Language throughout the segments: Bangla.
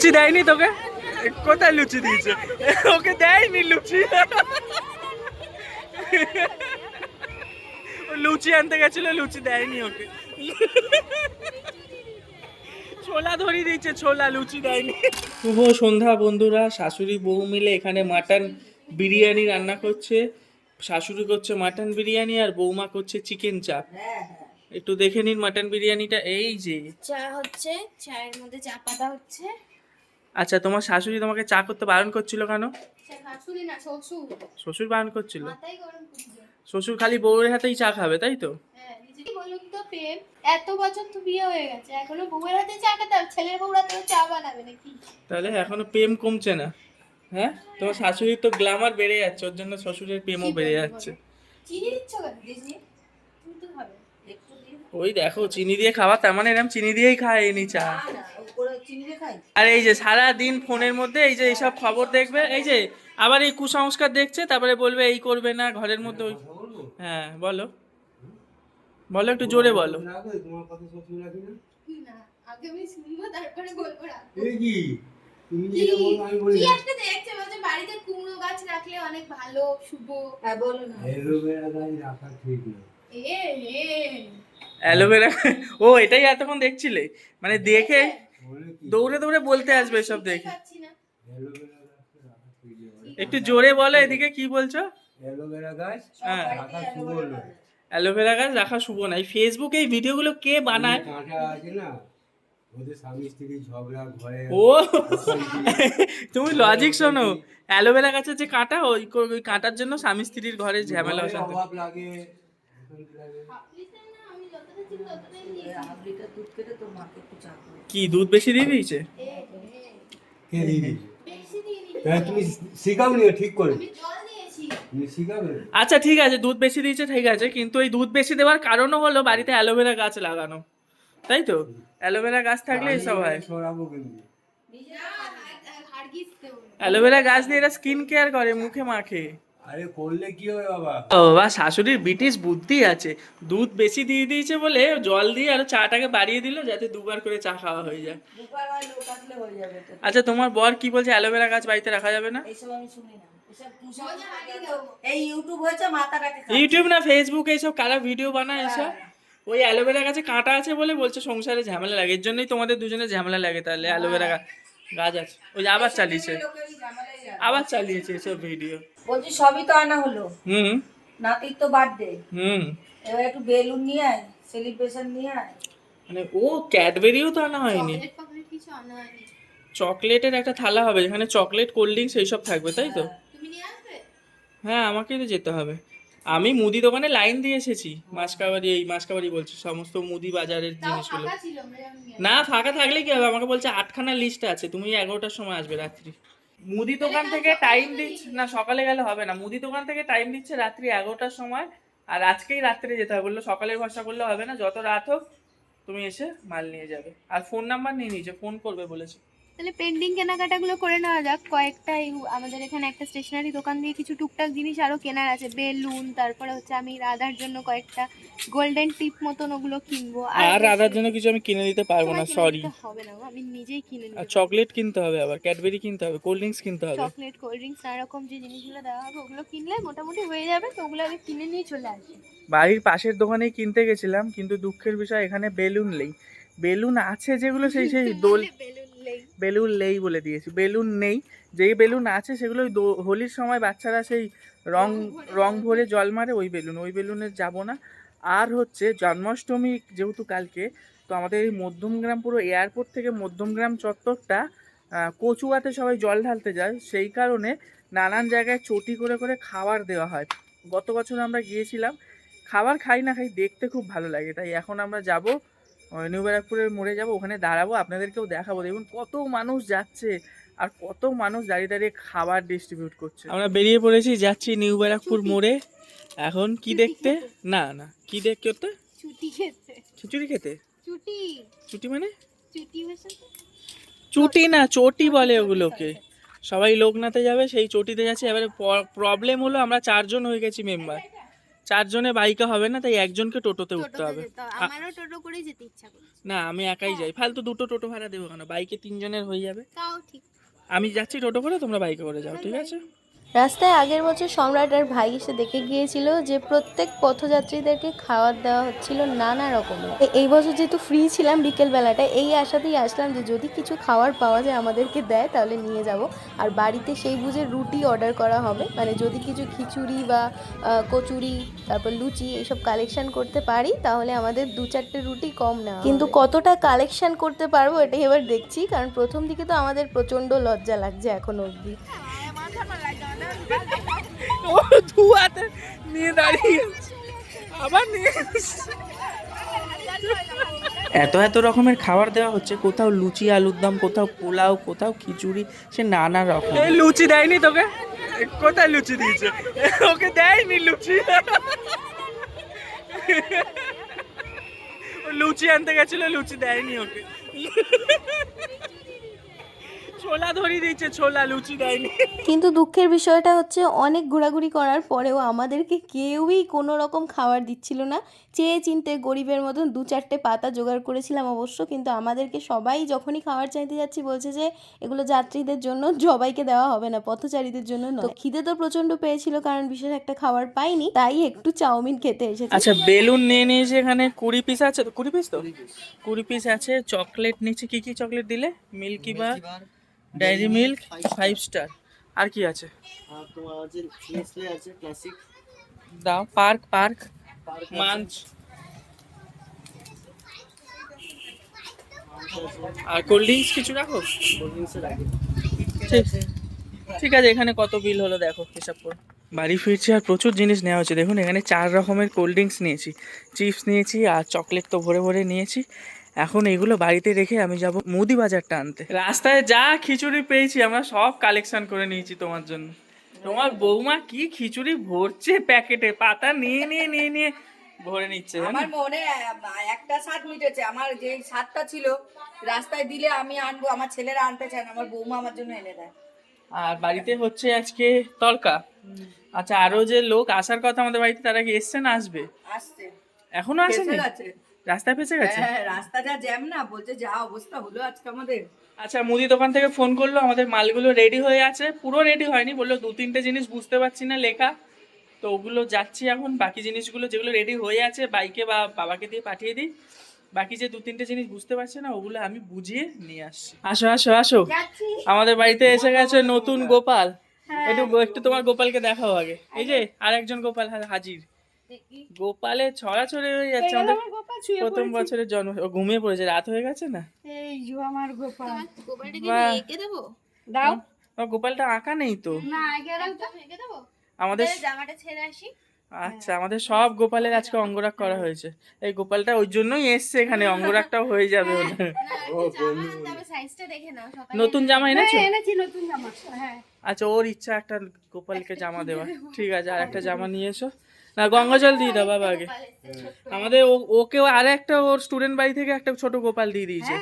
লুচি দেয়নি তোকে? কোথায় লুচি দিয়েছে? ওকে দেয়নি লুচি। ও লুচি আনতে গেছিল লুচি দেয়নি ওকে। ছোলা ধরিয়ে দিয়েছে ছোলা লুচি দেয়নি। শুভ সন্ধ্যা বন্ধুরা শাশুড়ি বউ মিলে এখানে মাটন বিরিয়ানি রান্না করছে। শাশুড়ি করছে মাটন বিরিয়ানি আর বৌমা করছে চিকেন চাপ। একটু দেখে নিন মাটন বিরিয়ানিটা। এই যে। চা হচ্ছে চায়ের মধ্যে চা পাতা হচ্ছে। আচ্ছা তোমার শাশুড়ি তোমাকে চা করতে বারণ করছিল কেন? শাশুড়ি না শ্বশুর। বারণ করছিল? শ্বশুর খালি বউয়ের হাতেই চা খাবে তাই তো? হ্যাঁ বলুন তো প্রেম। এত বছর তো বিয়ে হয়ে গেছে এখনও বউয়ের হাতে চা খেতে ছেলের বউর হাতে চা বানাবে নাকি? তাহলে এখনও প্রেম কমছে না হ্যাঁ? তোমার শাশুড়ির তো গ্ল্যামার বেড়ে যাচ্ছে ওর জন্য শ্বশুরের প্রেমও বেড়ে যাচ্ছে। চিনি দিচ্ছ কেন? ওই দেখো চিনি দিয়ে খাওয়া তার মানে এরকম চিনি দিয়েই খায় এনি চা। আর এই যে সারা দিন ফোনের মধ্যে এই যে এইসব খবর দেখবে এই যে আবার এই কুসংস্কার দেখছে তারপরে বলবে এই করবে না ঘরের মধ্যে ওই হ্যাঁ বলো। বলো একটু জোরে বলো। তোমার কথা সত্যি নাকি না না আগে আমি শুনব তারপরে বলব না এই কি? তুমি কি? যেটা বলব আমি বলি কি একটা দেখছে বলছে বাড়িতে কুমড়ো গাছ রাখলে অনেক ভালো শুভ। হ্যাঁ বলো অ্যালোভেরা রাখা ঠিক না। এ এ। অ্যালোভেরা ও এটাই এতক্ষণ দেখছিলে? মানে দেখে। দৌড়ে দৌড়ে বলতে আসবে এসব দেখে। একটু জোরে বলো এদিকে কি বলছো? অ্যালোভেরা গাছ হ্যাঁ। রাখা শুভ নয়। অ্যালোভেরা গাছ রাখা শুভ না এই ফেসবুকে এই ভিডিওগুলো কে বানায়? কাঁটা আছে না ও তুমি লজিক শোনো। অ্যালোভেরা গাছের যে কাঁটা ওই ওই কাঁটার জন্য স্বামী স্ত্রীর ঘরে ঝামেলা অশান্তি লাগে। কি দুধ বেশি দিয়ে দিয়েছে? কে দিয়ে দিয়েছে? বেশি তুমি শিখাও নি ঠিক করে আমি জল দিয়েছি তুমি শিখাবে আচ্ছা ঠিক আছে দুধ বেশি দিয়েছে ঠিক আছে কিন্তু এই দুধ বেশি দেওয়ার কারণও হলো বাড়িতে অ্যালোভেরা গাছ লাগানো। তাই তো? অ্যালোভেরা গাছ থাকলে এসব হয়। অ্যালোভেরা গাছ দিয়ে এরা স্কিন কেয়ার করে মুখে মাখে। আরে করলে কি হবে বাবা? বাবা শাশুড়ির ব্রিটিশ বুদ্ধি আছে। দুধ বেশি দিয়ে দিয়েছে বলে জল দিয়ে আর চাটাকে বাড়িয়ে দিল যাতে দুবার করে চা খাওয়া হয়ে যায়। আচ্ছা তোমার বর কি বলছে? অ্যালোভেরা গাছ বাড়িতে রাখা যাবে না? আমি শুনি। এই ইউটিউব হয়েছে মাথাটাকে ইউটিউব না ফেসবুক এইসব কারা ভিডিও বানায় এসব? ওই অ্যালোভেরা গাছে কাঁটা আছে বলে বলছে সংসারে ঝামেলা লাগে। এর জন্যই তোমাদের দুজনে ঝামেলা লাগে তাহলে অ্যালোভেরা গাছ আছে। ওই যে আবার চালিয়েছে। আবার চালিয়েছে এসব ভিডিও বলছি সবই তো আনা হলো। হুম। নাতির তো বার্থডে হুম। এবার একটু বেলুন নিয়ে আয় সেলিব্রেশন নিয়ে আয়। মানে ও ক্যাডবেরিও তো আনা হয়নি। কিছু আনা হয়নি। চকলেটের একটা থালা হবে যেখানে চকলেট কোল্ড ড্রিঙ্কস এইসব থাকবে তাই তো? তুমি নিয়ে আসবে? হ্যাঁ আমাকেই তো যেতে হবে। আমি মুদি দোকানে লাইন দিয়ে এসেছি। মাসকাবাড়ি এই মাসকাবাড়ি বলছি সমস্ত মুদি বাজারের জিনিসগুলো। না ফাঁকা থাকলে কি হবে? আমাকে বলছে আটখানা লিস্ট আছে তুমি এগারোটার সময় আসবে রাত্রি। মুদি দোকান থেকে টাইম দিচ্ছে না সকালে গেলে হবে না। মুদি দোকান থেকে টাইম দিচ্ছে রাত্রি এগারোটার সময়। আর আজকেই রাত্রে যেতে হবে। বলল সকালের ভরসা করলে হবে না। যত রাত হোক তুমি এসে মাল নিয়ে যাবে। আর ফোন নাম্বার নিয়ে নিয়েছে। ফোন করবে বলেছে। তাহলে পেন্ডিং কেনাকাটাগুলো করে নেওয়া যাক। কয়েকটা আমাদের এখানে একটা স্টেশনারি দোকান দিয়ে কিছু টুকটাক জিনিস আরও কেনার আছে। বেলুন তারপরে হচ্ছে আমি রাধার জন্য কয়েকটা গোল্ডেন টিপ মতন ওগুলো কিনবো। আর রাধার জন্য কিছু আমি কিনে দিতে পারব না সরি হবে না গো, আমি নিজেই কিনে আর নেব। চকলেট কিনতে হবে আবার ক্যাডবেরি কিনতে হবে কোল্ড ড্রিঙ্কস কিনতে হবে। চকলেট কোল্ড ড্রিঙ্কস নানা রকম যে জিনিসগুলো দেওয়া হবে ওগুলো কিনলে মোটামুটি হয়ে যাবে তো ওগুলো আগে কিনে নিয়ে চলে আসবে বাড়ির পাশের দোকানেই কিনতে গেছিলাম কিন্তু দুঃখের বিষয় এখানে বেলুন নেই। বেলুন আছে যেগুলো সেই সেই দোল বেলুন নেই বলে দিয়েছি, বেলুন নেই। যেই বেলুন আছে সেগুলো ওই হোলির সময় বাচ্চারা সেই রং রং ভরে জল মারে, ওই বেলুন, ওই বেলুনে যাব না। আর হচ্ছে জন্মাষ্টমী যেহেতু কালকে, তো আমাদের এই মধ্যমগ্রাম পুরো এয়ারপোর্ট থেকে মধ্যমগ্রাম চত্বরটা কচুয়াতে সবাই জল ঢালতে যায়। সেই কারণে নানান জায়গায় চটি করে করে খাবার দেওয়া হয়। গত বছর আমরা গিয়েছিলাম, খাবার খাই না খাই দেখতে খুব ভালো লাগে। তাই এখন আমরা যাব নিউ ব্যারাকপুরের মোড়ে যাব ওখানে দাঁড়াবো আপনাদেরকেও দেখাবো। দেখুন কত মানুষ যাচ্ছে আর কত মানুষ দাঁড়িয়ে দাঁড়িয়ে খাবার ডিস্ট্রিবিউট করছে। আমরা বেরিয়ে পড়েছি যাচ্ছি নিউ ব্যারাকপুর মোড়ে। এখন কি দেখতে? না না কি দেখতে চুটি খেতে। খিচুড়ি খেতে? চুটি চুটি মানে? চুটি চুটি না চটি বলে ওগুলোকে। সবাই লোকনাথে যাবে সেই চটিতে যাচ্ছে। এবারে প্রবলেম হলো আমরা চারজন হয়ে গেছি মেম্বার চারজনে বাইকে হবে না তাই একজনকে টোটোতে উঠতে হবে। আমারও টোটো করে যেতে ইচ্ছা করছে। না আমি একাই যাই। ফালতু দুটো টোটো ভাড়া দেবো কেন? বাইকে তিনজনের হয়ে যাবে। তাও ঠিক। আমি যাচ্ছি টোটো করে তোমরা বাইকে করে যাও ঠিক আছে? রাস্তায় আগের বছর সম্রাট আর ভাই এসে দেখে গিয়েছিল যে প্রত্যেক পথযাত্রীদেরকে খাবার দেওয়া হচ্ছিল নানা রকমের। এই বছর যেহেতু ফ্রি ছিলাম বিকেল বেলাটায় এই আশাতেই আসলাম যে যদি কিছু খাবার পাওয়া যায় আমাদেরকে দেয়, তাহলে নিয়ে যাব। আর বাড়িতে সেই বুঝে রুটি অর্ডার করা হবে। মানে যদি কিছু খিচুড়ি বা কচুরি, তারপর লুচি এইসব কালেকশন করতে পারি, তাহলে আমাদের দু চারটে রুটি কম নেওয়া কিন্তু কতটা কালেকশন করতে পারব এটাই এবার দেখছি, কারণ প্রথম দিকে তো আমাদের প্রচণ্ড লজ্জা লাগছে এখন অবধি। ও হাতে নিয়ে দাঁড়িয়ে আছে। আবার নিয়ে এত এত রকমের খাবার দেওয়া হচ্ছে কোথাও লুচি আলুর দম কোথাও পোলাও কোথাও খিচুড়ি সে নানা রকম। এই লুচি দেয়নি তোকে? কোথায় লুচি দিয়েছে? ওকে দেয়নি লুচি। লুচি আনতে গেছিল লুচি দেয়নি ওকে। ছোলা ধরিয়ে দিচ্ছে ছোলা লুচি দেয়নি। কিন্তু দুঃখের বিষয়টা হচ্ছে অনেক ঘোরাঘুরি করার পরেও আমাদেরকে কেউই কোনো রকম খাবার দিচ্ছিল না। চেয়ে চিনতে গরিবের মতন দু চারটে পাতা জোগাড় করেছিলাম অবশ্য কিন্তু আমাদেরকে সবাই যখনই খাবার চাইতে যাচ্ছি বলছে যে এগুলো যাত্রীদের জন্য সবাইকে দেওয়া হবে না পথচারীদের জন্য তো খিদে তো প্রচণ্ড পেয়েছিল কারণ বিশেষ একটা খাবার পাইনি তাই একটু চাউমিন খেতে এসেছি। আচ্ছা বেলুন নিয়ে নিয়েছি এখানে কুড়ি পিস আছে তো? কুড়ি পিস তো? কুড়ি পিস। আছে চকলেট নিচে কি কি চকলেট দিলে? Milky bar. Dairy milk five star আর কি আছে? তোমার আছে নেসলে আছে ক্লাসিক দাও পার্ক পার্ক মাঞ্চ আর কোল্ড ড্রিঙ্কস কিছু রাখো? কোল্ড ঠিক আছে। এখানে কত বিল হলো দেখো হিসাব করো। বাড়ি ফিরছি আর প্রচুর জিনিস নেওয়া হচ্ছে। দেখুন এখানে চার রকমের কোল্ড ড্রিঙ্কস নিয়েছি। চিপস নিয়েছি আর চকলেট তো ভরে ভরে নিয়েছি। এখন এগুলো বাড়িতে রেখে আমি যাব মুদি বাজারটা আনতে। রাস্তায় যা খিচুড়ি পেয়েছি আমরা সব কালেকশন করে নিয়েছি তোমার জন্য। তোমার বৌমা কি খিচুড়ি ভরছে প্যাকেটে? পাতা নিয়ে নিয়ে নিয়ে নিয়ে ভরে নিচ্ছে আমার মনে একটা স্বাদ মিটেছে। আমার যে স্বাদটা ছিল রাস্তায় দিলে আমি আনব আমার ছেলেরা আনতে চায় না আমার বৌমা আমার জন্য এনে দেয়। আর বাড়িতে হচ্ছে আজকে তরকা আচ্ছা আরও যে লোক আসার কথা আমাদের বাড়িতে তারা কি এসছে না আসবে? আসছে। এখনও আসেনি? রাস্তায় ফেসে গেছে? হ্যাঁ রাস্তা যা জ্যাম না বলছে যা অবস্থা হলো আজকে আমাদের। আচ্ছা মুদি দোকান থেকে ফোন করল আমাদের মালগুলো রেডি হয়ে আছে। পুরো রেডি হয়নি বলল দু তিনটে জিনিস বুঝতে পারছি না লেখা। তো ওগুলো যাচ্ছি এখন বাকি জিনিসগুলো যেগুলো রেডি হয়ে আছে বাইকে বা বাবাকে দিয়ে পাঠিয়ে দিই। বাকি যে দু তিনটে জিনিস বুঝতে পারছি না ওগুলো আমি বুঝিয়ে নিয়ে আসছি। আসো আসো আসো। আমাদের বাড়িতে এসে গেছে নতুন গোপাল। একটু একটু তোমার গোপালকে দেখাও আগে। এই যে আর একজন গোপাল হাজির। গোপালে ছড়াছড়ি হয়ে যাচ্ছে আমাদের প্রথম বছরের জন্ম ও ঘুমিয়ে পড়েছে রাত হয়ে গেছে না? এই যে আমার গোপাল। বাহ। এঁকে দেবো? দাও। আমার গোপালটা আঁকা নেই তো? না আগে এঁকে দেবো? আমাদের জামাটা ছেড়ে আসি। আচ্ছা আমাদের সব গোপালের আজকে অঙ্গরাগ করা হয়েছে। এই গোপালটা ওই জন্যই এসছে এখানে অঙ্গরাগটাও হয়ে যাবে সকালে নতুন জামা এনেছো? এনেছি নতুন জামা। হ্যাঁ। আচ্ছা ওর ইচ্ছা একটা গোপালকে জামা দেওয়া ঠিক আছে আর একটা জামা নিয়ে এসো। না গঙ্গা জল দিয়ে দাও বাবা আগে। আমাদের ও- ওকেও আর একটা ওর স্টুডেন্ট বাড়ি থেকে একটা ছোট গোপাল দিয়ে দিয়েছে।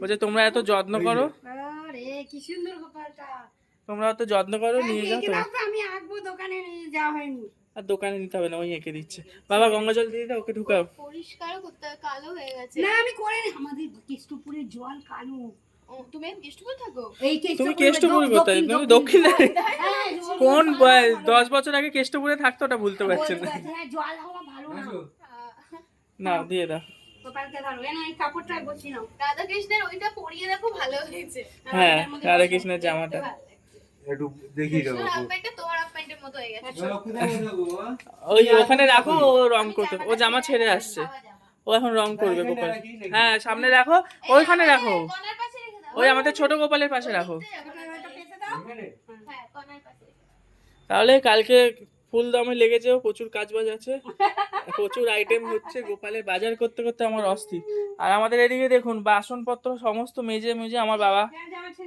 বলছে তোমরা এত যত্ন করো। আরে কি সুন্দর গোপালটা। তোমরা অত যত্ন করো নিয়ে যাও তো আমি আঁকবো দোকানে নিয়ে যাওয়া হয়নি। আর দোকানে নিতে হবে না ওই এঁকে দিচ্ছে। বাবা গঙ্গা জল দিয়ে দাও ওকে ঢুকাও। পরিষ্কার করতে কালো হয়ে গেছে। না আমি করে আমাদের কেষ্টপুরের জল কালো। তুমি কেষ্টপুর থাকো? এই তুমি কেষ্টপুরে কোথায় তুমি দক্ষিণে কোন দশ বছর আগে কেষ্টপুরে থাকতো ওটা ভুলতে পারছেন না? হ্যাঁ জল হওয়া ভালো না। না দিয়ে দাও। গোপালকে ধরো এ না এই কাপড়টা বসি নাও। রাধা কৃষ্ণের ওইটা পরিয়ে দেখো ভালো হয়েছে। হ্যাঁ রাধা কৃষ্ণের জামাটা। একটু দেখি হয়ে গেছে। ওই ওখানে রাখো ও রং করতে ও জামা ছেড়ে আসছে। ও এখন রং করবে গোপাল। হ্যাঁ সামনে রাখো ওইখানে রাখো। ওই আমাদের ছোট গোপালের পাশে রাখো। তাহলে কালকে ফুল দামে লেগে যেও প্রচুর কাজ বাজ আছে। প্রচুর আইটেম হচ্ছে, গোপালের বাজার করতে করতে আমার অস্থির। আর আমাদের এদিকে দেখুন, বাসনপত্র সমস্ত মেজে মেজে আমার বাবা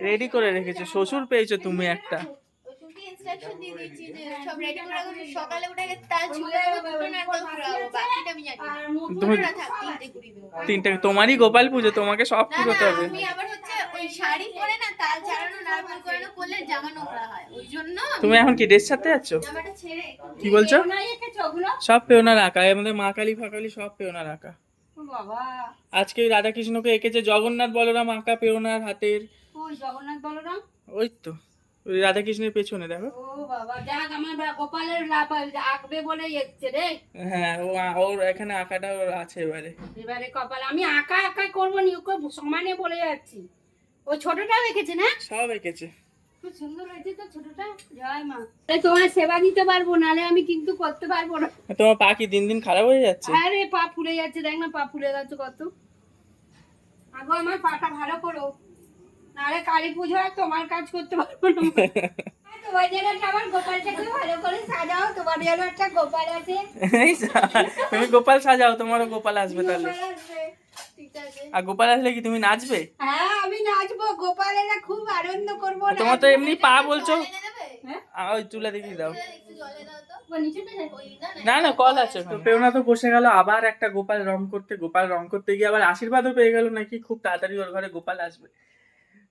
রেডি করে রেখেছে। শ্বশুর পেয়েছ তুমি একটা। ইনস্ট্রাকশন দিয়ে দিচ্ছি যে সব রেডি করে রাখো সকালে উঠে তাল ঝুলে রাখো দুটো একদম ঘোরাবো বাকিটা আমি জানি। তুমি দুটো না থাক তিনটে তোমারই গোপাল পুজো তোমাকে সব পুজোতে হবে। আমি আবার হচ্ছে ওই শাড়ি পরে না তাল ছাড়ানো নারকেল করানো করলে জামা নোংরা হয় ওই জন্য তুমি এখন কি ড্রেস ছাড়তে যাচ্ছ? জামাটা কি বলছো? সব পেওনার আঁকা এর মধ্যে মা কালী ফাকালি সব পেওনার আঁকা। ও বাবা। আজকে রাধাকৃষ্ণকে এঁকেছে জগন্নাথ বলরাম আঁকা পেওনার হাতের। ওই জগন্নাথ বলরাম? ওই তো। রাধাকৃষ্ণের পেছনে দেখো। ও বাবা যাক আমার গোপালের আঁকবে বলে এসছে রে। হ্যাঁ ও ওর এখানে আঁকাটা ওর আছে এবারে। এবারে কপাল আমি আঁকা আঁকা করব নি ওকে সমানে বলে যাচ্ছি। ও ছোটটাও এঁকেছে না? সব এঁকেছে। খুব সুন্দর হয়েছে তো ছোটটা। জয় মা। তোমার সেবা দিতে পারব নালে আমি কিন্তু করতে পারব না। তোমার পা কি দিন দিন খারাপ হয়ে যাচ্ছে? আরে পা ফুলে যাচ্ছে দেখ না পা ফুলে গেছে কত। আগো আমার পাটা ভালো করো। নাহলে কালী পুজো আর তোমার কাজ করতে পারব না। তোমার যেন আমার গোপালটাকে ভালো করে সাজাও তোমার একটা গোপাল আছে। তুমি গোপাল সাজাও তোমারও গোপাল আসবে তাহলে। আর গোপাল আসলে কি তুমি নাচবে? হ্যাঁ আমি নাচবো গোপালেরা খুব আনন্দ করব তোমার তো এমনি পা বলছো। হ্যাঁ? ওই তুলে দেখিয়ে দাও? না না। কল আছে তো পেওনা তো বসে গেল আবার একটা গোপাল রং করতে গোপাল রং করতে গিয়ে আবার আশীর্বাদও পেয়ে গেল নাকি? খুব তাড়াতাড়ি ওর ঘরে গোপাল আসবে।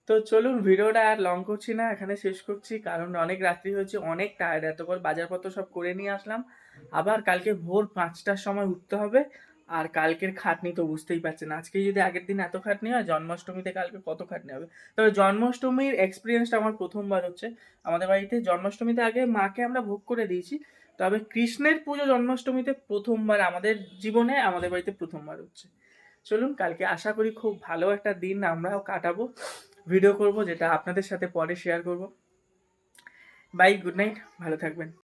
তো চলুন ভিডিওটা আর লং করছি না, এখানে শেষ করছি। কারণ অনেক রাত্রি হয়েছে, অনেক টায়ার্ড এতক্ষণ বাজারপত্র সব করে নিয়ে আসলাম। আবার কালকে ভোর পাঁচটার সময় উঠতে হবে, আর কালকের খাটনি তো বুঝতেই পারছেন। আজকে যদি আগের দিন এত খাটনি হয়, জন্মাষ্টমীতে কালকে কত খাটনি হবে? তবে জন্মাষ্টমীর এক্সপিরিয়েন্সটা আমার প্রথমবার হচ্ছে। আমাদের বাড়িতে জন্মাষ্টমীতে আগে মাকে আমরা ভোগ করে দিয়েছি। তবে কৃষ্ণের পুজো জন্মাষ্টমীতে প্রথমবার, আমাদের জীবনে আমাদের বাড়িতে প্রথমবার হচ্ছে। চলুন, কালকে আশা করি খুব ভালো একটা দিন আমরাও কাটাবো। ভিডিও করব যেটা আপনাদের সাথে পরে শেয়ার করব। বাই গুড নাইট ভালো থাকবেন।